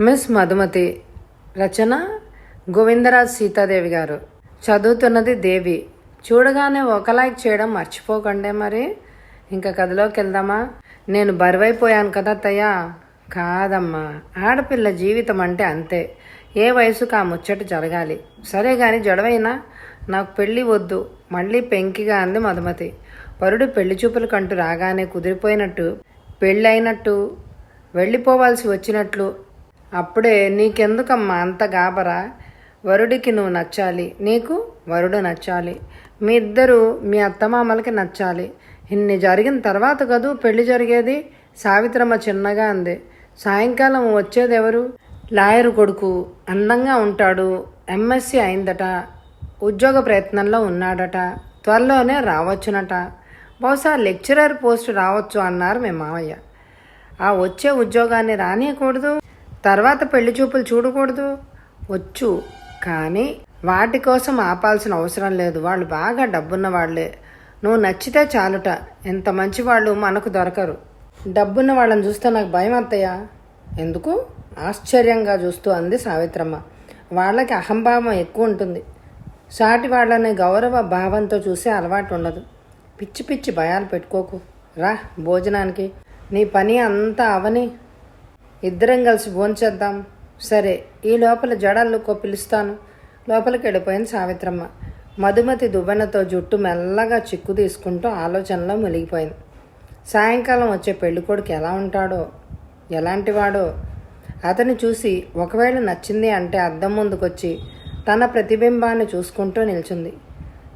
Miss Madhumati రచన గోవిందరాజ్ సీతాదేవి గారు. చదువుతున్నది దేవి. చూడగానే ఒక లైక్ చేయడం మర్చిపోకండి మరి. ఇంకా కథలోకి వెళ్దామా? నేను బరువైపోయాను కదా తయ్యా కాదమ్మా. ఆడపిల్ల జీవితం అంటే అంతే. ఏ వయసుకు ఆ ముచ్చట జరగాలి. సరే కానీ జడవైనా. నాకు పెళ్ళి వద్దు. మళ్ళీ పెంకిగా అంది మధుమతి. వరుడు పెళ్ళి చూపుల కంటూ రాగానే కుదిరిపోయినట్టు పెళ్ళైనట్టు వెళ్ళిపోవాల్సి వచ్చినట్లు అప్పుడే నీకెందుకమ్మా అంత గాబరా? వరుడికి నువ్వు నచ్చాలి. నీకు వరుడు నచ్చాలి. మీ ఇద్దరు మీ అత్తమామలకి నచ్చాలి. ఇన్ని జరిగిన తర్వాత కదూ పెళ్ళి జరిగేది? సావిత్రమ్మ చిన్నగా అంది. సాయంకాలం వచ్చేదెవరు? లాయర్ కొడుకు అందంగా ఉంటాడు. ఎంఎస్సి అయిందట. ఉద్యోగ ప్రయత్నంలో ఉన్నాడట. త్వరలోనే రావచ్చునట. బహుశా లెక్చరర్ పోస్ట్ రావచ్చు అన్నారు మీ మామయ్య. ఆ వచ్చే ఉద్యోగాన్ని రానియకూడదు. తర్వాత పెళ్ళి చూపులు చూడకూడదు? వచ్చు. కానీ వాటి కోసం ఆపాల్సిన అవసరం లేదు. వాళ్ళు బాగా డబ్బున్న వాళ్ళే నువ్వు నచ్చితే చాలుట. ఎంత మంచి వాళ్ళు మనకు దొరకరు. డబ్బున్న వాళ్ళని చూస్తే నాకు భయం అత్తయ్య. ఎందుకు? ఆశ్చర్యంగా చూస్తూ అంది సావిత్రమ్మ. వాళ్ళకి అహంభావం ఎక్కువ ఉంటుంది. సాటి వాళ్ళని గౌరవ భావంతో చూసే అలవాటు ఉండదు. పిచ్చి పిచ్చి భయాలు పెట్టుకోకు. రా భోజనానికి. నీ పని అంతా అవని. ఇద్దరం కలిసి భోంచేద్దాం సరే ఈ లోపల జడల్లుకో పిలుస్తాను. లోపలికి వెళ్ళిపోయింది సావిత్రమ్మ. మధుమతి దువ్వెనతో జుట్టు మెల్లగా చిక్కు తీసుకుంటూ ఆలోచనలో మునిగిపోయింది. సాయంకాలం వచ్చే పెళ్ళికొడుకు ఎలా ఉంటాడో ఎలాంటివాడో అతన్ని చూసి ఒకవేళ నచ్చింది అంటే అద్దం ముందుకొచ్చి తన ప్రతిబింబాన్ని చూసుకుంటూ నిల్చుంది.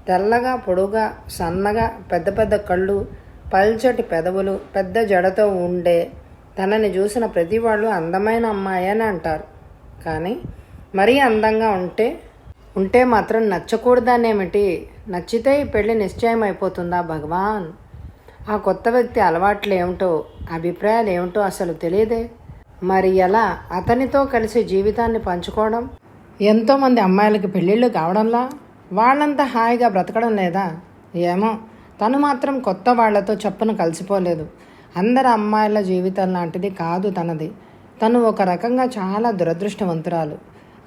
తెల్లగా పొడుగా సన్నగా పెద్ద పెద్ద కళ్ళు పల్చటి పెదవులు పెద్ద జడతో ఉండే తనని చూసిన ప్రతి వాళ్ళు అందమైన అమ్మాయి అని అంటారు. కానీ మరీ అందంగా ఉంటే ఉంటే మాత్రం నచ్చకూడదనేమిటి? నచ్చితే ఈ పెళ్ళి నిశ్చయం అయిపోతుందా భగవాన్? ఆ కొత్త వ్యక్తి అలవాట్లు ఏమిటో అభిప్రాయాలు ఏమిటో అసలు తెలియదే. మరి ఎలా? అతనితో కలిసి జీవితాన్ని పంచుకోవడం? ఎంతోమంది అమ్మాయిలకి పెళ్ళిళ్ళు కావడంలా? వాళ్ళంతా హాయిగా బ్రతకడం లేదా? ఏమో తను మాత్రం కొత్త వాళ్ళతో చప్పున కలిసిపోలేదు. అందరు అమ్మాయిల జీవితం లాంటిది కాదు తనది. తను ఒక రకంగా చాలా దురదృష్టవంతురాలు.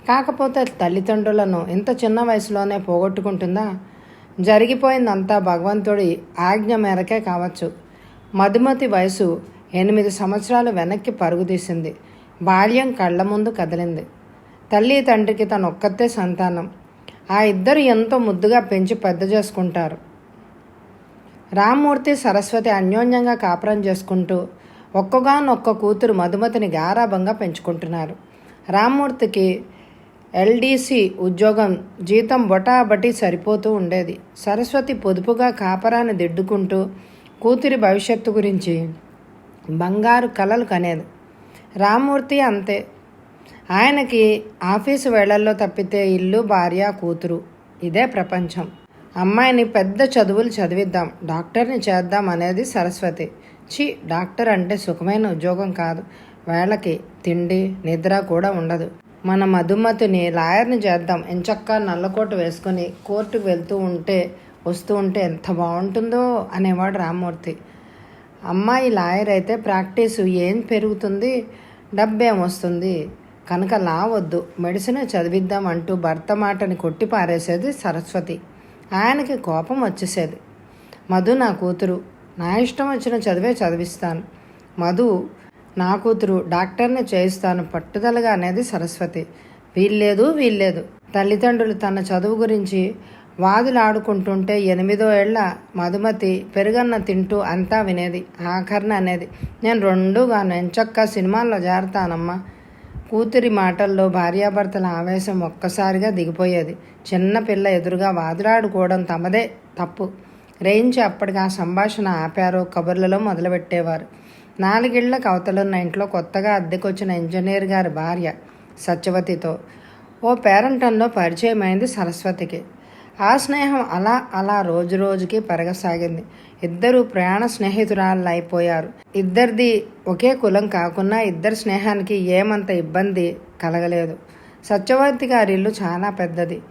కాకపోతే తల్లిదండ్రులను ఇంత చిన్న వయసులోనే పోగొట్టుకుంటుందా? జరిగిపోయిందంతా భగవంతుడి ఆజ్ఞ మేరకే కావచ్చు. మధుమతి వయసు ఎనిమిది సంవత్సరాలు వెనక్కి పరుగుదీసింది. బాల్యం కళ్ళ ముందు కదిలింది. తల్లి తండ్రికి తను ఒక్కతే సంతానం. ఆ ఇద్దరు ఎంతో ముద్దుగా పెంచి పెద్ద చేసుకుంటారు. రామ్మూర్తి సరస్వతి అన్యోన్యంగా కాపురం చేసుకుంటూ ఒక్కగానొక్క కూతురు మధుమతిని గారాభంగా పెంచుకుంటున్నారు. రామ్మూర్తికి ఎల్డీసీ ఉద్యోగం జీతం బొటాబటి సరిపోతూ ఉండేది. సరస్వతి పొదుపుగా కాపరాన్ని దిద్దుకుంటూ కూతురి భవిష్యత్తు గురించి బంగారు కలలు కనేది. రామ్మూర్తి అంతే. ఆయనకి ఆఫీసు వేళల్లో తప్పితే ఇల్లు భార్య కూతురు. ఇదే ప్రపంచం. అమ్మాయిని పెద్ద చదువులు చదివిద్దాం డాక్టర్ని చేద్దాం అనేది సరస్వతి. చి డాక్టర్ అంటే సుఖమైన ఉద్యోగం కాదు. వేళకి తిండి నిద్ర కూడా ఉండదు. మన మధుమతిని లాయర్ని చేద్దాం. ఎంచక్క నల్లకోట వేసుకొని కోర్టుకు వెళ్తూ ఉంటే వస్తూ ఉంటే ఎంత బాగుంటుందో అనేవాడు రామ్మూర్తి. అమ్మాయి లాయర్ అయితే ప్రాక్టీసు ఏం పెరుగుతుంది? డబ్బేం వస్తుంది? కనుక లా వద్దు మెడిసిన్ చదివిద్దాం అంటూ భర్త మాటని కొట్టి పారేసేది సరస్వతి. ఆయనకి కోపం వచ్చేసేది. మధు నా కూతురు. నా ఇష్టం వచ్చిన చదివే చదివిస్తాను. మధు నా కూతురు డాక్టర్ని చేయిస్తాను పట్టుదలగా అనేది సరస్వతి. వీల్లేదు వీల్లేదు. తల్లిదండ్రులు తన చదువు గురించి వాదులాడుకుంటుంటే ఎనిమిదో ఏళ్ళ మధుమతి పెరుగన్న తింటూ అంతా వినేది. ఆఖరణ అనేది నేను రెండుగా ఎంచక్క సినిమాల్లో చేరతానమ్మా కూతురి మాటల్లో భార్యాభర్తల ఆవేశం ఒక్కసారిగా దిగిపోయేది. చిన్న పిల్ల ఎదురుగా వాదులాడుకోవడం తమదే తప్పు. రేయించి అప్పటికి ఆ సంభాషణ ఆపారో కబుర్లలో మొదలుపెట్టేవారు. నాలుగేళ్ళకు అవతలున్న ఇంట్లో కొత్తగా అద్దెకొచ్చిన ఇంజనీర్ గారి భార్య సత్యవతితో ఓ పేరంటంలో పరిచయమైంది సరస్వతికి. ఆ స్నేహం అలా అలా రోజు రోజుకి పెరగసాగింది. ఇద్దరు ప్రయాణ స్నేహితురాళ్ళు అయిపోయారు ఇద్దరిది ఒకే కులం కాకున్నా ఇద్దరి స్నేహానికి ఏమంత ఇబ్బంది కలగలేదు. సత్యవతి గారి ఇల్లు చాలా పెద్దది.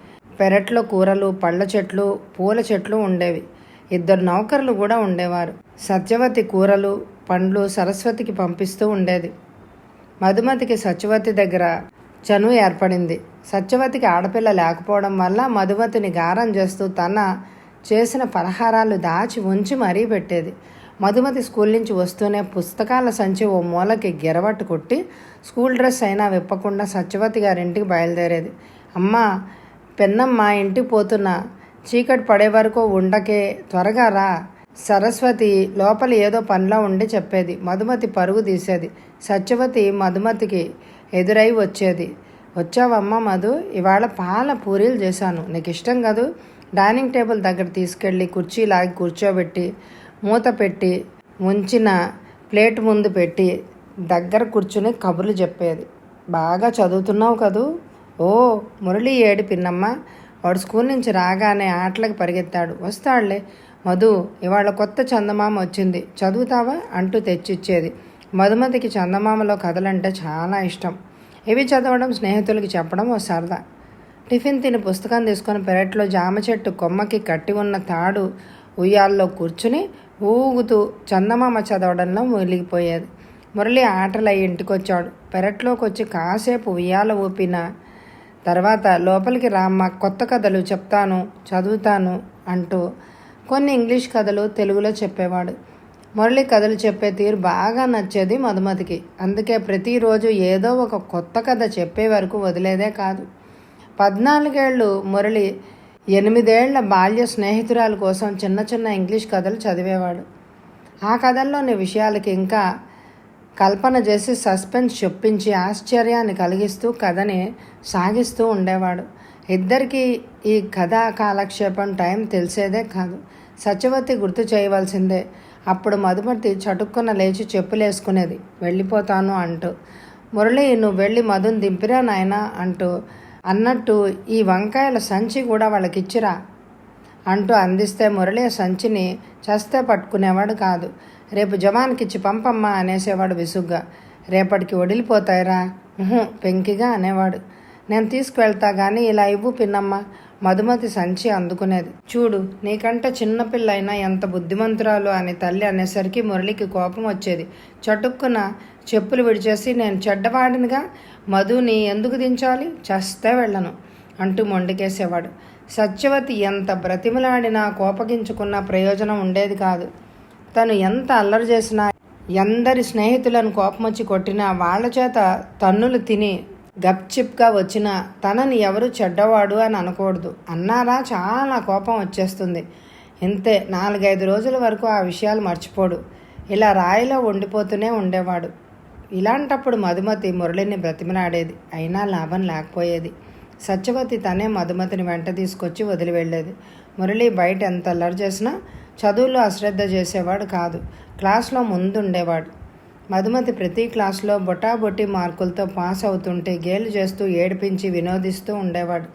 పెరట్లో కూరలు పళ్ళ చెట్లు పూల చెట్లు ఉండేవి. ఇద్దరు నౌకర్లు కూడా ఉండేవారు. సత్యవతి కూరలు పండ్లు సరస్వతికి పంపిస్తూ ఉండేది. మధుమతికి సత్యవతి దగ్గర చనువు ఏర్పడింది. సత్యవతికి ఆడపిల్ల లేకపోవడం వల్ల మధుమతిని గారం చేస్తూ తన చేసిన పలహారాలు దాచి ఉంచి మరీ పెట్టేది. మధుమతి స్కూల్ నుంచి వస్తూనే పుస్తకాల సంచి ఓ మూలకి గిరవట్టు కొట్టి స్కూల్ డ్రెస్ అయినా విప్పకుండా సత్యవతి గారింటికి బయలుదేరేది. అమ్మా పెన్నమ్మ ఇంటికి పోతున్నా. చీకటి పడే వరకు ఉండకే త్వరగా రా. సరస్వతి లోపల ఏదో పనిలో ఉండి చెప్పేది. మధుమతి పరుగు తీసేది. సత్యవతి మధుమతికి ఎదురై వచ్చేది. వచ్చావమ్మా మధు ఇవాళ పాల పూరీలు చేశాను. నీకు ఇష్టం కాదు? డైనింగ్ టేబుల్ దగ్గర తీసుకెళ్ళి కుర్చీ లాగి కూర్చోబెట్టి మూత పెట్టి ఉంచిన ప్లేట్ ముందు పెట్టి దగ్గర కూర్చుని కబుర్లు చెప్పేది. బాగా చదువుతున్నావు కదూ? ఓ మురళి ఏడు పిన్నమ్మ. వాడు స్కూల్ నుంచి రాగానే ఆటలకు పరిగెత్తాడు. వస్తాడులే. మధు ఇవాళ కొత్త చందమామ వచ్చింది. చదువుతావా? అంటూ తెచ్చిచ్చేది. మధుమతికి చందమామలో కథలంటే చాలా ఇష్టం. ఇవి చదవడం స్నేహితులకి చెప్పడం ఓ సరదా. టిఫిన్ తిని పుస్తకం తీసుకొని పెరట్లో జామ చెట్టు కొమ్మకి కట్టి ఉన్న తాడు ఉయ్యాల్లో కూర్చుని ఊగుతూ చందమామ చదవడంలో మునిగిపోయేది. మురళి ఆటలు ఇంటికొచ్చాడు. పెరట్లోకి వచ్చి కాసేపు ఉయ్యాల ఊపిన తర్వాత లోపలికి రామ్మ కొత్త కథలు చెప్తాను చదువుతాను అంటూ కొన్ని ఇంగ్లీష్ కథలు తెలుగులో చెప్పేవాడు. మురళి కథలు చెప్పే తీరు బాగా నచ్చేది మధుమతికి. అందుకే ప్రతిరోజు ఏదో ఒక కొత్త కథ చెప్పే వరకు వదిలేదే కాదు. పద్నాలుగేళ్ళు మురళి ఎనిమిదేళ్ళ బాల్య స్నేహితురాల కోసం చిన్న చిన్న ఇంగ్లీష్ కథలు చదివేవాడు. ఆ కథల్లోని విషయాలకి ఇంకా కల్పన చేసి సస్పెన్స్ చొప్పించి ఆశ్చర్యాన్ని కలిగిస్తూ కథని సాగిస్తూ ఉండేవాడు. ఇద్దరికీ ఈ కథా కాలక్షేపం టైం తెలిసేదే కాదు. సత్యవతి గుర్తు చేయవలసిందే అప్పుడు మధుమతి చటుక్కున లేచి చెప్పులేసుకునేది. వెళ్ళిపోతాను అంటూ. మురళి నువ్వు వెళ్ళి మధుని దింపిరా నాయనా అంటూ. అన్నట్టు ఈ వంకాయల సంచి కూడా వాళ్ళకిచ్చిరా అంటూ అందిస్తే మురళి సంచిని చస్తే పట్టుకునేవాడు కాదు. రేపు జవాన్కిచ్చి పంపమ్మా అనేసేవాడు విసుగ్గా. రేపటికి వడిలిపోతాయిరా పెంకిగా అనేవాడు. నేను తీసుకువెళ్తా కానీ ఇలా ఇవ్వు పిన్నమ్మా. మధుమతి సంచి అందుకునేది. చూడు నీకంటే చిన్నపిల్ల అయినా ఎంత బుద్ధిమంతురాలు అని తల్లి అనేసరికి మురళికి కోపం వచ్చేది. చటుక్కున చెప్పులు విడిచేసి నేను చెడ్డవాడినిగా? మధుని ఎందుకు దించాలి? చస్తే వెళ్ళను అంటూ మొండికేసేవాడు. సత్యవతి ఎంత బ్రతిమలాడినా కోపగించుకున్న ప్రయోజనం ఉండేది కాదు. తను ఎంత అల్లరి చేసినా ఎందరి స్నేహితులను కోపమొచ్చి కొట్టినా వాళ్ళ చేత తన్నులు తిని గప్చిప్గా వచ్చిన తనని ఎవరు చెడ్డవాడు అని అనకూడదు. అన్నారా చాలా కోపం వచ్చేస్తుంది. ఇంతే నాలుగైదు రోజుల వరకు ఆ విషయాలు మర్చిపోడు. ఇలా రాయిలో ఉండిపోతూనే ఉండేవాడు. ఇలాంటప్పుడు మధుమతి మురళిని బ్రతిమలాడేది. అయినా లాభం లేకపోయేది. సత్యవతి తనే మధుమతిని వెంట తీసుకొచ్చి వదిలి వెళ్ళేది మురళి బయట ఎంత అల్లరి చేసినా చదువులో అశ్రద్ధ చేసేవాడు కాదు. క్లాస్లో ముందుండేవాడు. మధుమతి ప్రతి క్లాస్లో బొటాబొట్టి మార్కులతో పాస్ అవుతుంటే గేలు చేస్తూ ఏడిపించి వినోదిస్తూ ఉండేవాడు.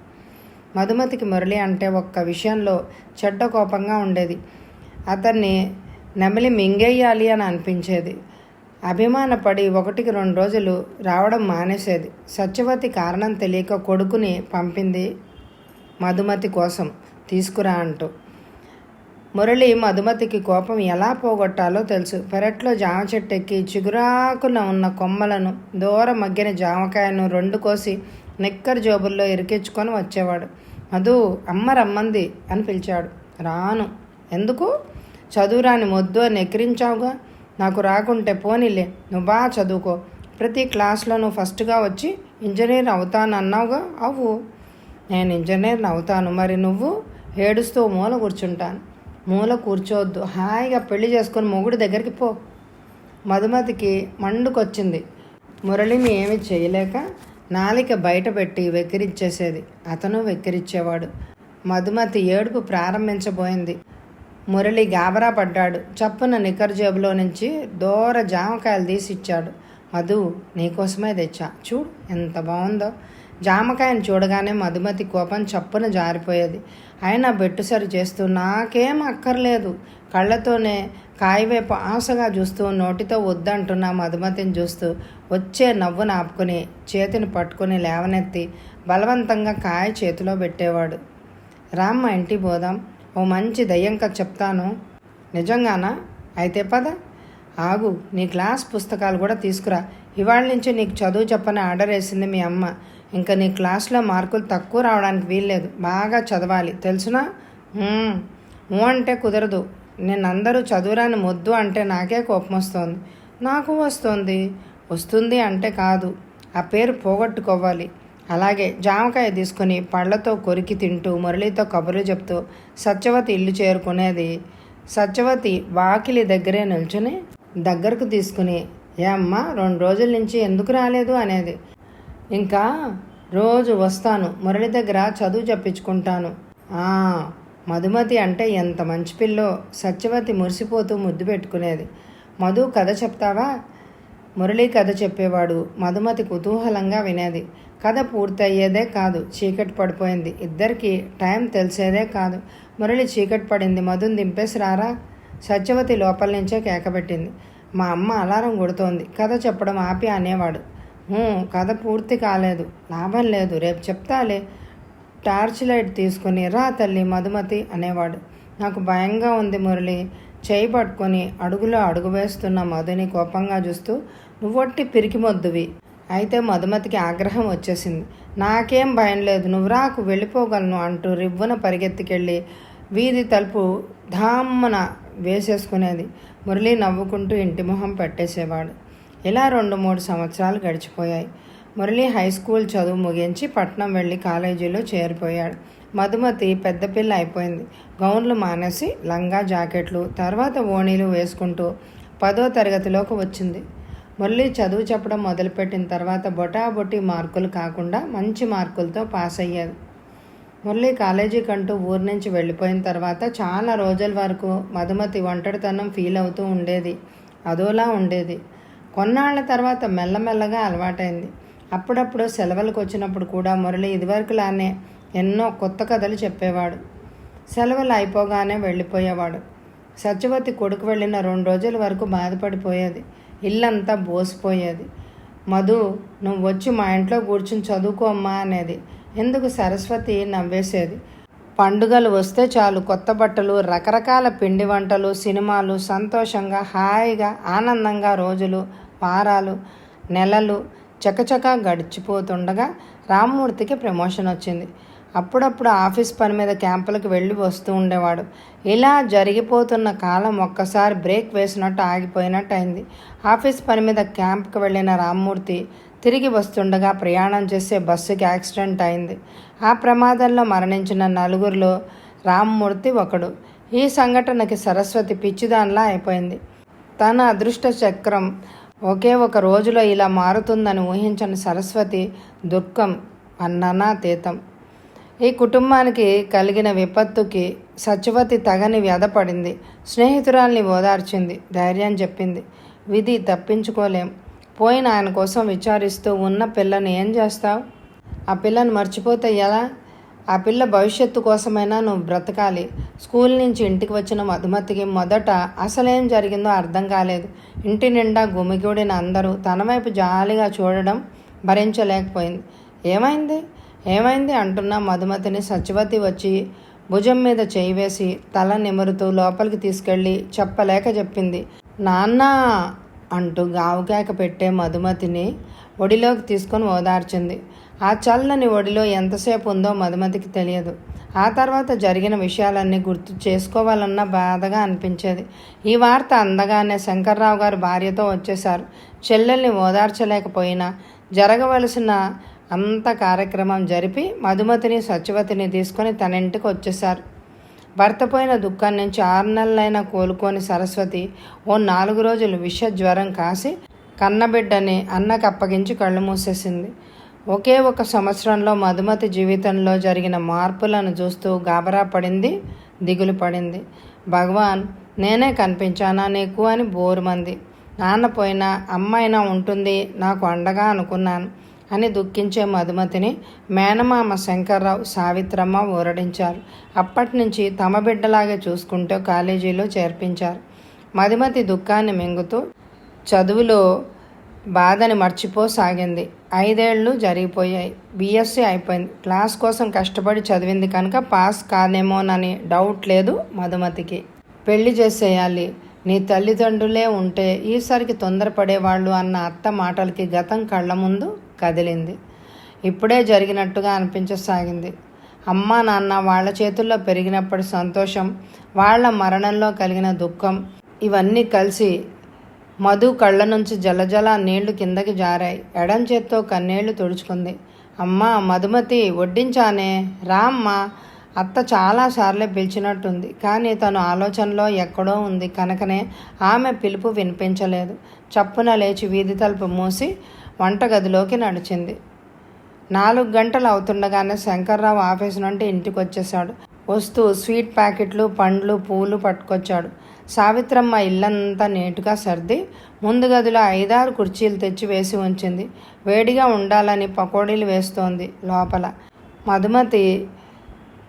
మధుమతికి మురళి అంటే ఒక్క విషయంలో చెడ్డ కోపంగా ఉండేది. అతన్ని నెమలి మింగేయాలి అని అనిపించేది. అభిమానపడి ఒకటికి రెండు రోజులు రావడం మానేసేది. సత్యవతి కారణం తెలియక కొడుకుని పంపింది మధుమతి కోసం తీసుకురా అంటూ. మురళి మధుమతికి కోపం ఎలా పోగొట్టాలో తెలుసు. పెరట్లో జామ చెట్టు ఎక్కి చిగురాకున ఉన్న కొమ్మలను దూర మగ్గిన జామకాయను రెండు కోసి నిక్కర్ జోబుల్లో ఇరికించుకొని వచ్చేవాడు. మధు అమ్మ రమ్మంది అని పిలిచాడు. రాను. ఎందుకు? చదువురాని మొద్దు అని ఎక్కిరించావుగా? నాకు రాకుంటే పోనీలే నువ్వు బాగా చదువుకో. ప్రతి క్లాస్లో నువ్వు ఫస్ట్గా వచ్చి ఇంజనీర్ అవుతాను అన్నావుగా అవ్వు. నేను ఇంజనీర్ని అవుతాను. మరి నువ్వు? ఏడుస్తూ మూల కూర్చుంటాను. మూల కూర్చోవద్దు. హాయిగా పెళ్ళి చేసుకొని మొగుడి దగ్గరికి పో. మధుమతికి మండుకొచ్చింది. మురళిని ఏమి చేయలేక నాలిక బయట పెట్టి వెక్కిరించేసేది అతను వెక్కిరిచ్చేవాడు. మధుమతి ఏడుపు ప్రారంభించబోయింది. మురళి గాబరా పడ్డాడు. చప్పున నిక్కర్ జేబులో నుంచి దూర జామకాయలు తీసిచ్చాడు. మధు నీకోసమే తెచ్చా? చూడు ఎంత బాగుందో జామకాయను చూడగానే మధుమతి కోపం చప్పున జారిపోయేది. అయినా బెట్టు సరి చేస్తూ నాకేం అక్కర్లేదు. కళ్ళతోనే కాయవైపు ఆశగా చూస్తూ నోటితో వద్దంటున్న మధుమతిని చూస్తూ వచ్చే నవ్వును ఆపుకుని చేతిని పట్టుకుని లేవనెత్తి బలవంతంగా కాయ చేతిలో పెట్టేవాడు. రామ్మ ఇంటికి పోదాం. ఓ మంచి దయ్యంక చెప్తాను. నిజంగానా? అయితే పద. ఆగు నీ క్లాస్ పుస్తకాలు కూడా తీసుకురా. ఇవాళ నుంచి నీకు చదువు చెప్పని ఆర్డర్ వేసింది మీ అమ్మ. ఇంకా నీ క్లాస్లో మార్కులు తక్కువ రావడానికి వీల్లేదు. బాగా చదవాలి. తెలుసునా? ఊ అంటే కుదరదు. నేను అందరూ చదువురాని మొద్దు అంటే నాకే కోపం వస్తుంది నాకు వస్తుంది. వస్తుంది అంటే కాదు. ఆ పేరు పోగొట్టుకోవాలి. అలాగే జామకాయ తీసుకుని పళ్ళతో కొరికి తింటూ మురళితో కబుర్లు చెప్తూ సత్యవతి ఇల్లు చేరుకునేది. సత్యవతి వాకిలి దగ్గరే నిల్చుని దగ్గరకు తీసుకుని ఏ అమ్మ రెండు రోజుల నుంచి ఎందుకు రాలేదు? అనేది. ఇంకా రోజు వస్తాను మురళి దగ్గర చదువు చెప్పించుకుంటాను. "ఆ, మధుమతి అంటే ఎంత మంచి పిల్లో సత్యవతి మురిసిపోతూ ముద్దు పెట్టుకునేది. మధు కథ చెప్తావా? మురళి కథ చెప్పేవాడు మధుమతి కుతూహలంగా వినేది. కథ పూర్తయ్యేదే కాదు చీకటి పడిపోయింది. ఇద్దరికి టైం తెలిసేదే కాదు. మురళి చీకటి పడింది మధుని దింపేసి రారా? సత్యవతి లోపల నుంచే కేకబెట్టింది మా అమ్మ అలారం కొడుతోంది. కథ చెప్పడం ఆపి అనేవాడు. కథ పూర్తి కాలేదు. లాభం లేదు. రేపు చెప్తాలే. టార్చ్ లైట్ తీసుకుని రా తల్లి మధుమతి అనేవాడు. నాకు భయంగా ఉంది మురళి. చేయి పట్టుకొని అడుగులో అడుగు వేస్తున్న మధుని కోపంగా చూస్తూ నువ్వొట్టి పిరికిమొద్దువి. అయితే మధుమతికి ఆగ్రహం వచ్చేసింది. నాకేం భయం లేదు. నువ్వు రాకు వెళ్ళిపోగలను అంటూ రివ్వున పరిగెత్తికెళ్ళి వీధి తలుపు ధామ్మన వేసేసుకునేది. మురళి నవ్వుకుంటూ ఇంటి మొహం పెట్టేసేవాడు. ఇలా రెండు మూడు సంవత్సరాలు గడిచిపోయాయి. మురళి హై స్కూల్ చదువు ముగించి పట్నం వెళ్ళి కాలేజీలో చేరిపోయాడు. మధుమతి పెద్ద పిల్ల అయిపోయింది. గౌన్లు మానేసి లంగా జాకెట్లు తర్వాత ఓణీలు వేసుకుంటూ పదో తరగతిలోకి వచ్చింది. మురళి చదువు చెప్పడం మొదలుపెట్టిన తర్వాత బొటాబొటీ మార్కులు కాకుండా మంచి మార్కులతో పాస్ అయ్యేది మురళి కాలేజీకి అంటూ ఊరి నుంచి వెళ్ళిపోయిన తర్వాత చాలా రోజుల వరకు మధుమతి ఒంటరితనం ఫీల్ అవుతూ ఉండేది. అదోలా ఉండేది. కొన్నాళ్ళ తర్వాత మెల్లమెల్లగా అలవాటైంది. అప్పుడప్పుడు సెలవులకు వచ్చినప్పుడు కూడా మురళి ఇదివరకులానే ఎన్నో కొత్త కథలు చెప్పేవాడు. సెలవులు అయిపోగానే వెళ్ళిపోయేవాడు. సత్యవతి కొడుకు వెళ్ళిన రెండు రోజుల వరకు బాధపడిపోయేది. ఇల్లంతా బోసిపోయేది. మధు నువ్వు వచ్చి మా ఇంట్లో కూర్చుని చదువుకో అమ్మా అనేది ఎందుకు సరస్వతి నవ్వేసేది. పండుగలు వస్తే చాలు కొత్త బట్టలు రకరకాల పిండి వంటలు సినిమాలు సంతోషంగా హాయిగా ఆనందంగా రోజులు వారాలు నెలలు చకచకా గడిచిపోతుండగా రామ్మూర్తికి ప్రమోషన్ వచ్చింది. అప్పుడప్పుడు ఆఫీస్ పని మీద క్యాంపులకు వెళ్ళి వస్తూ ఉండేవాడు. ఇలా జరిగిపోతున్న కాలం ఒక్కసారి బ్రేక్ వేసినట్టు ఆగిపోయినట్టు అయింది. ఆఫీస్ పని మీద క్యాంప్కి వెళ్ళిన రామ్మూర్తి తిరిగి వస్తుండగా ప్రయాణం చేసే బస్సుకి యాక్సిడెంట్ అయింది. ఆ ప్రమాదంలో మరణించిన నలుగురిలో రామ్మూర్తి ఒకడు. ఈ సంఘటనకి సరస్వతి పిచ్చిదానిలా అయిపోయింది. తన అదృష్ట చక్రం ఒకే ఒక రోజులో ఇలా మారుతుందని ఊహించని సరస్వతి దుఃఖం అన్ననాతీతం ఈ కుటుంబానికి కలిగిన విపత్తుకి సత్యవతి తగని వ్యధపడింది స్నేహితురాల్ని ఓదార్చింది. ధైర్యం చెప్పింది. విధి తప్పించుకోలేం. పోయిన ఆయన కోసం విచారిస్తూ ఉన్న పిల్లని ఏం చేస్తావు? ఆ పిల్లని మర్చిపోతే ఎలా? ఆ పిల్ల భవిష్యత్తు కోసమైనా నువ్వు బ్రతకాలి. స్కూల్ నుంచి ఇంటికి వచ్చిన మధుమతికి మొదట అసలేం జరిగిందో అర్థం కాలేదు. ఇంటి నిండా గుమిగూడిన అందరూ తన వైపు జాలిగా చూడడం భరించలేకపోయింది. ఏమైంది? ఏమైంది అంటున్న మధుమతిని సత్యవతి వచ్చి భుజం మీద చేయి వేసి తల నిమురుతూ లోపలికి తీసుకెళ్ళి చెప్పలేక చెప్పింది. నాన్న అంటూ గావుకేక పెట్టే మధుమతిని ఒడిలోకి తీసుకొని ఓదార్చింది. ఆ చల్లని ఒడిలో ఎంతసేపు ఉందో మధుమతికి తెలియదు. ఆ తర్వాత జరిగిన విషయాలన్నీ గుర్తు చేసుకోవాలన్న బాధగా అనిపించేది. ఈ వార్త అందగానే శంకర్రావు గారు భార్యతో వచ్చేశారు. చెల్లెల్ని ఓదార్చలేకపోయినా జరగవలసిన అంత కార్యక్రమం జరిపి మధుమతిని సత్యవతిని తీసుకొని తన ఇంటికి వచ్చేశారు. భర్త పోయిన దుఃఖం నుంచి ఆరు నెలలైనా కోలుకొని సరస్వతి ఓ నాలుగు రోజులు విష జ్వరం కాసి కన్నబిడ్డని అన్నకు అప్పగించి కళ్ళు మూసేసింది. ఒకే ఒక సంవత్సరంలో మధుమతి జీవితంలో జరిగిన మార్పులను చూస్తూ గాబరా పడింది దిగులు పడింది. భగవాన్ నేనే కనిపించానా నీకు అని బోరుమంది. నాన్న పోయినా అమ్మైనా ఉంటుంది నాకు అండగా అనుకున్నాను అని దుఃఖించే మధుమతిని మేనమామ శంకర్రావు సావిత్రమ్మ ఊరడించారు. అప్పటి నుంచి తమ బిడ్డలాగే చూసుకుంటూ కాలేజీలో చేర్పించారు. మధుమతి దుఃఖాన్ని మింగుతూ చదువులో బాధని మర్చిపోసాగింది. ఐదేళ్ళు జరిగిపోయాయి. బీఎస్సీ అయిపోయింది. క్లాస్ కోసం కష్టపడి చదివింది కనుక పాస్ కాదేమోనని డౌట్ లేదు మధుమతికి. పెళ్ళి చేసేయాలి. నీ తల్లిదండ్రులే ఉంటే ఈసారికి తొందరపడేవాళ్ళు అన్న అత్త మాటలకి గతం కళ్ళ ముందు కదిలింది. ఇప్పుడే జరిగినట్టుగా అనిపించసాగింది. అమ్మా నాన్న వాళ్ళ చేతుల్లో పెరిగినప్పటి సంతోషం వాళ్ళ మరణంలో కలిగిన దుఃఖం ఇవన్నీ కలిసి మధు కళ్ళ నుంచి జలజల నీళ్ళు కిందకి జారాయి. ఎడం చేత్తో కన్నీళ్ళు తుడుచుకుంది. అమ్మా మధుమతి వడ్డించానే. రా అమ్మా అత్త చాలాసార్లే పిలిచినట్టుంది. కానీ తను ఆలోచనలో ఎక్కడో ఉంది. కనుకనే ఆమె పిలుపు వినిపించలేదు. చప్పున లేచి వీధి తలుపు మూసి వంటగదిలోకి నడిచింది. నాలుగు గంటలు అవుతుండగానే శంకర్రావు ఆఫీస్ నుండి ఇంటికి వచ్చేశాడు వస్తూ స్వీట్ ప్యాకెట్లు పండ్లు పూలు పట్టుకొచ్చాడు. సావిత్రమ్మ ఇల్లంతా నేటుగా సర్ది ముందు గదిలో ఐదారు కుర్చీలు తెచ్చి వేసి ఉంచింది. వేడిగా ఉండాలని పకోడీలు వేస్తోంది లోపల. మధుమతి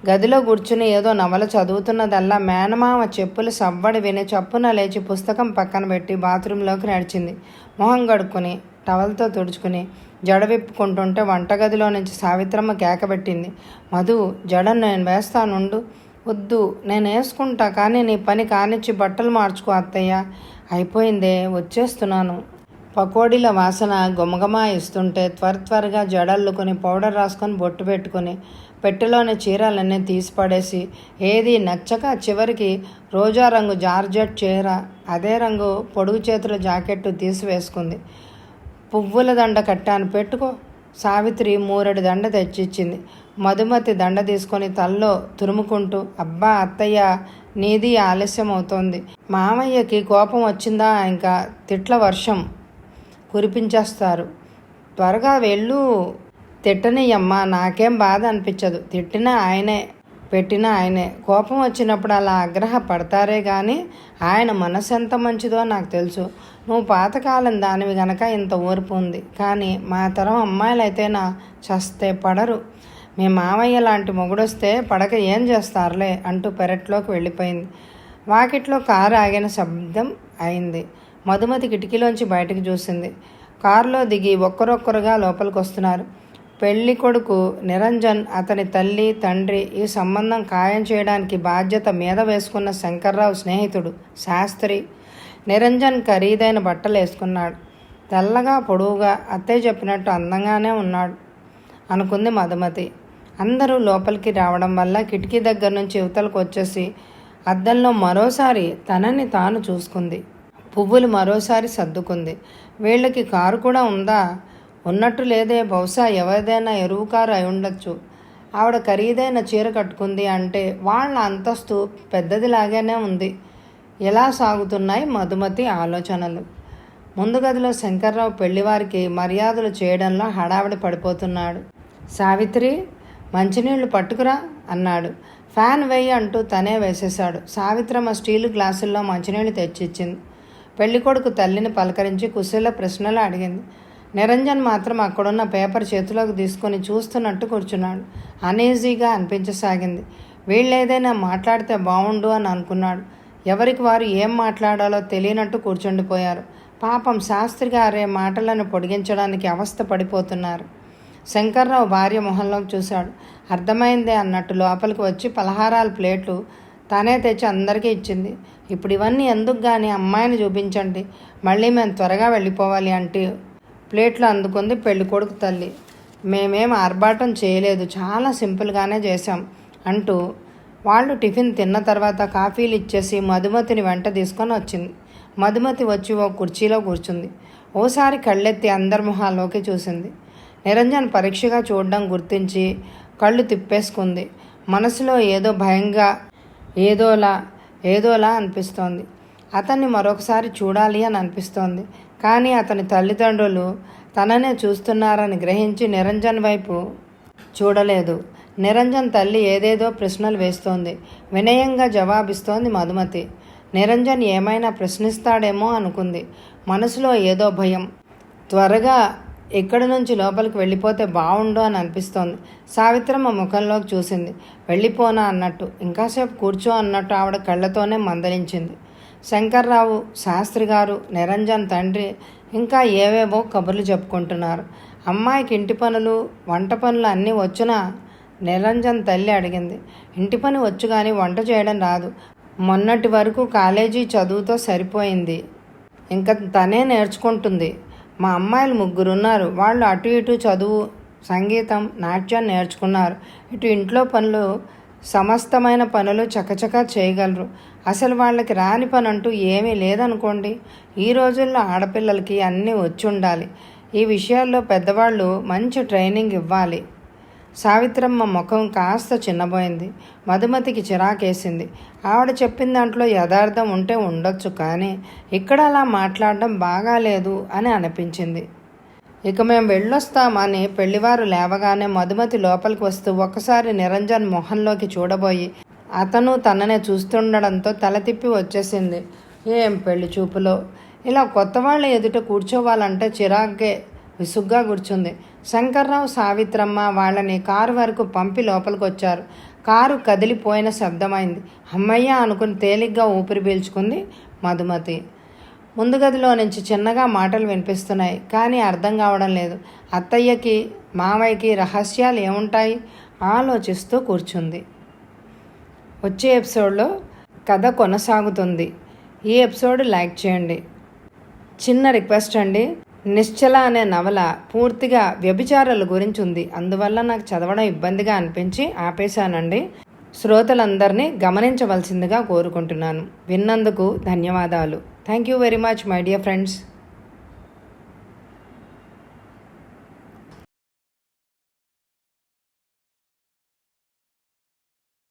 గదిలో కూర్చుని ఏదో నవల చదువుతున్నదల్లా మేనమామ చెప్పులు సవ్వడి విని చప్పున లేచి పుస్తకం పక్కన పెట్టి బాత్రూంలోకి నడిచింది. మొహం కడుక్కుని టవల్తో తుడుచుకుని జడ విప్పుకుంటుంటే వంటగదిలో నుంచి సావిత్రమ్మ కేకబెట్టింది. మధు జడ నేను వేస్తానుండు. వద్దు నేను వేసుకుంటా కానీ నీ పని కానిచ్చి బట్టలు మార్చుకో అత్తయ్య. అయిపోయిందే వచ్చేస్తున్నాను. పకోడీల వాసన గుమగమా ఇస్తుంటే త్వర త్వరగా జడల్లుకొని పౌడర్ రాసుకొని బొట్టు పెట్టుకొని పెట్టెలోని చీరలన్నీ తీసి పడేసి ఏది నచ్చక చివరికి రోజా రంగు జార్జెట్ చీర అదే రంగు పొడుగు చేతుల జాకెట్టు తీసి వేసుకుంది పువ్వుల దండ కట్టాను పెట్టుకో. సావిత్రి మూరెడు దండ తెచ్చిచ్చింది. మధుమతి దండ తీసుకొని తల్లో తురుముకుంటూ అబ్బా అత్తయ్య నీది ఆలస్యం అవుతోంది మామయ్యకి కోపం వచ్చిందా ఇంకా? తిట్ల వర్షం కురిపించేస్తారు. త్వరగా వెళ్ళు. తిట్టనియమ్మ నాకేం బాధ అనిపించదు. తిట్టిన ఆయనే పెట్టిన ఆయనే. కోపం వచ్చినప్పుడు అలా ఆగ్రహ పడతారే కానీ ఆయన మనసు ఎంత మంచిదో నాకు తెలుసు. నువ్వు పాతకాలం దానివి గనక ఇంత ఓర్పు ఉంది. కానీ మా తరం అమ్మాయిలైతే నా చస్తే పడరు. మీ మామయ్య లాంటి మొగుడొస్తే పడక ఏం చేస్తారులే అంటూ పెరట్లోకి వెళ్ళిపోయింది. వాకిట్లో కారు ఆగిన శబ్దం అయింది. మధుమతి కిటికీలోంచి బయటకు చూసింది. కారులో దిగి ఒక్కరొక్కరుగా లోపలికి వస్తున్నారు పెళ్ళి కొడుకు నిరంజన్ అతని తల్లి తండ్రి ఈ సంబంధం ఖాయం చేయడానికి బాధ్యత మీద వేసుకున్న శంకర్రావు స్నేహితుడు శాస్త్రి. నిరంజన్ ఖరీదైన బట్టలు వేసుకున్నాడు. తెల్లగా పొడవుగా అత్తయ్య చెప్పినట్టు అందంగానే ఉన్నాడు అనుకుంది మధుమతి. అందరూ లోపలికి రావడం వల్ల కిటికీ దగ్గర నుంచి యువతలకు వచ్చేసి అద్దంలో మరోసారి తనని తాను చూసుకుంది. పువ్వులు మరోసారి సర్దుకుంది. వీళ్ళకి కారు కూడా ఉందా? ఉన్నట్టు లేదే బహుశా ఎవరిదైనా ఎరువుకారు అయి ఉండొచ్చు. ఆవిడ ఖరీదైన చీర కట్టుకుంది అంటే వాళ్ళ అంతస్తు పెద్దదిలాగానే ఉంది. ఎలా సాగుతున్నాయి మధుమతి ఆలోచనలు. ముందు గదిలో శంకర్రావు పెళ్ళివారికి మర్యాదలు చేయడంలో హడావిడి పడిపోతున్నాడు. సావిత్రి మంచినీళ్ళు పట్టుకురా అన్నాడు. ఫ్యాన్ వేయి అంటూ తనే వేసేశాడు. సావిత్రమ్మ స్టీలు గ్లాసుల్లో మంచినీళ్ళు తెచ్చిచ్చింది. పెళ్ళికొడుకు తల్లిని పలకరించి కుశల ప్రశ్నలు అడిగింది. నిరంజన్ మాత్రం అక్కడున్న పేపర్ చేతిలోకి తీసుకొని చూస్తున్నట్టు కూర్చున్నాడు. అనేజీగా అనిపించసాగింది. వీళ్ళేదైనా మాట్లాడితే బాగుండు అని అనుకున్నాడు. ఎవరికి వారు ఏం మాట్లాడాలో తెలియనట్టు కూర్చుండిపోయారు. పాపం శాస్త్రి గారే మాటలను పొడిగించడానికి అవస్థ పడిపోతున్నారు. శంకర్రావు భార్య మొహంలోకి చూశాడు. అర్థమైందే అన్నట్టు లోపలికి వచ్చి పలహారాల ప్లేట్లు తనే తెచ్చి అందరికీ ఇచ్చింది. ఇప్పుడు ఇవన్నీ ఎందుకు కానీ అమ్మాయిని చూపించండి. మళ్ళీ మేము త్వరగా వెళ్ళిపోవాలి అంటే ప్లేట్లు అందుకుంది పెళ్ళి కొడుకు తల్లి. మేమేం ఆర్భాటం చేయలేదు. చాలా సింపుల్గానే చేశాం అంటూ వాళ్ళు టిఫిన్ తిన్న తర్వాత కాఫీలు ఇచ్చేసి మధుమతిని వెంట తీసుకొని వచ్చింది. మధుమతి వచ్చి ఓ కుర్చీలో కూర్చుంది. ఓసారి కళ్ళెత్తి అందరి మొహాల్లోకి చూసింది. నిరంజన్ పరీక్షగా చూడడం గుర్తించి కళ్ళు తిప్పేసుకుంది. మనసులో ఏదో భయంగా ఏదోలా ఏదోలా అనిపిస్తోంది. అతన్ని మరొకసారి చూడాలి అని అనిపిస్తోంది. కానీ అతని తల్లిదండ్రులు తననే చూస్తున్నారని గ్రహించి నిరంజన్ వైపు చూడలేదు. నిరంజన్ తల్లి ఏదేదో ప్రశ్నలు వేస్తోంది. వినయంగా జవాబిస్తోంది మధుమతి. నిరంజన్ ఏమైనా ప్రశ్నిస్తాడేమో అనుకుంది. మనసులో ఏదో భయం. త్వరగా ఇక్కడి నుంచి లోపలికి వెళ్ళిపోతే బాగుండు అని అనిపిస్తోంది. సావిత్రమ్మ ముఖంలోకి చూసింది. వెళ్ళిపోనా అన్నట్టు. ఇంకాసేపు కూర్చో అన్నట్టు ఆవిడ కళ్ళతోనే మందలించింది. శంకర్రావు శాస్త్రి గారు నిరంజన్ తండ్రి ఇంకా ఏవేవో కబుర్లు చెప్పుకుంటున్నారు. అమ్మాయికి ఇంటి పనులు వంట పనులు అన్నీ వచ్చినా నిరంజన్ తల్లి అడిగింది. ఇంటి పని వచ్చు కానీ వంట చేయడం రాదు. మొన్నటి వరకు కాలేజీ చదువుతో సరిపోయింది. ఇంకా తనే నేర్చుకుంటుంది. మా అమ్మాయిలు ముగ్గురు ఉన్నారు. వాళ్ళు అటు ఇటు చదువు సంగీతం నాట్యం నేర్చుకున్నారు. ఇటు ఇంట్లో పనులు సమస్తమైన పనులు చకచకా చేయగలరు. అసలు వాళ్ళకి రాని పని అంటూ ఏమీ లేదనుకోండి. ఈ రోజుల్లో ఆడపిల్లలకి అన్నీ వచ్చి ఉండాలి ఈ విషయాల్లో పెద్దవాళ్ళు మంచి ట్రైనింగ్ ఇవ్వాలి. సావిత్రమ్మ ముఖం కాస్త చిన్నబోయింది. మధుమతికి చిరాకేసింది. ఆవిడ చెప్పిన దాంట్లో యథార్థం ఉంటే ఉండొచ్చు కానీ ఇక్కడ అలా మాట్లాడడం బాగాలేదు అని అనిపించింది. ఇక మేము వెళ్ళొస్తామని పెళ్ళివారు లేవగానే మధుమతి లోపలికి వస్తూ ఒక్కసారి నిరంజన్ మొహంలోకి చూడబోయి అతను తననే చూస్తుండడంతో తల తిప్పి వచ్చేసింది. ఏం పెళ్ళి చూపులో? ఇలా కొత్త వాళ్ళ ఎదుట కూర్చోవాలంటే చిరాగ్గే విసుగ్గా కూర్చుంది. శంకర్రావు సావిత్రమ్మ వాళ్ళని కారు వరకు పంపి లోపలికొచ్చారు. కారు కదిలిపోయిన శబ్దమైంది. అమ్మయ్య అనుకుని తేలిగ్గా ఊపిరి పీల్చుకుంది మధుమతి. ముందు గదిలో నుంచి చిన్నగా మాటలు వినిపిస్తున్నాయి కానీ అర్థం కావడం లేదు. అత్తయ్యకి మామయ్యకి రహస్యాలు ఏముంటాయి? ఆలోచిస్తూ కూర్చుంది. వచ్చే ఎపిసోడ్లో కథ కొనసాగుతుంది. ఈ ఎపిసోడ్ లైక్ చేయండి. చిన్న రిక్వెస్ట్ అండి. నిశ్చల అనే నవల పూర్తిగా వ్యభిచారాల గురించి ఉంది. అందువల్ల నాకు చదవడం ఇబ్బందిగా అనిపించి ఆపేశానండి. శ్రోతలందరినీ గమనించవలసిందిగా కోరుకుంటున్నాను. విన్నందుకు ధన్యవాదాలు. Thank you very much my dear friends.